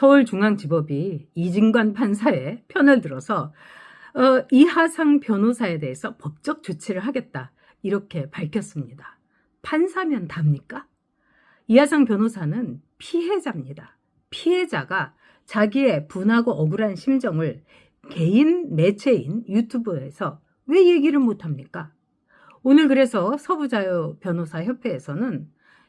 서울중앙지법이 이진관 판사의 편을 들어서 어, 이하상 변호사에 대해서 법적 조치를 하겠다 이렇게 밝혔습니다. 판사면 답니까? 이하상 변호사는 피해자입니다. 피해자가 자기의 분하고 억울한 심정을 개인 매체인 유튜브에서 왜 얘기를 못합니까? 오늘 그래서 서부자유 변호사 협회에서는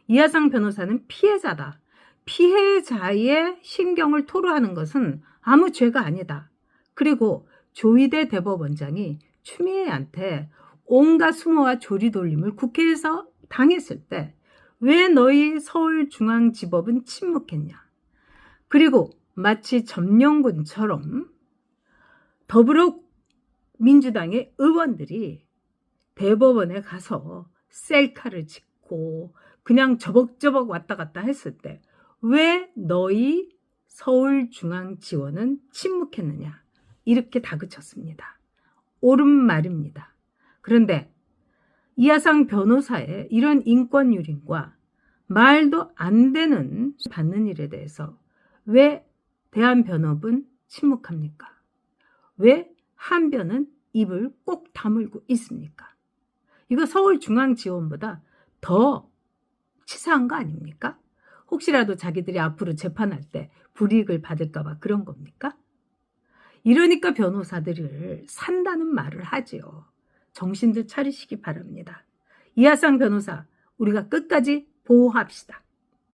이하상 변호사는 피해자다. 피해자의 신경을 토로하는 것은 아무 죄가 아니다. 그리고 조희대 대법원장이 추미애한테 온갖 수모와 조리돌림을 국회에서 당했을 때 왜 너희 서울중앙지법은 침묵했냐. 그리고 마치 점령군처럼 더불어민주당의 의원들이 대법원에 가서 셀카를 찍고 그냥 저벅저벅 왔다 갔다 했을 때 왜 너희 서울중앙지원은 침묵했느냐 이렇게 다그쳤습니다. 옳은 말입니다. 그런데 이하상 변호사의 이런 인권 유린과 말도 안 되는 받는 일에 대해서 왜 대한변협은 침묵합니까? 왜 한변은 입을 꼭 다물고 있습니까? 이거 서울중앙지원보다 더 치사한 거 아닙니까? 혹시라도 자기들이 앞으로 재판할 때 불이익을 받을까봐 그런 겁니까? 이러니까 변호사들을 산다는 말을 하지요. 정신들 차리시기 바랍니다. 이하상 변호사, 우리가 끝까지 보호합시다.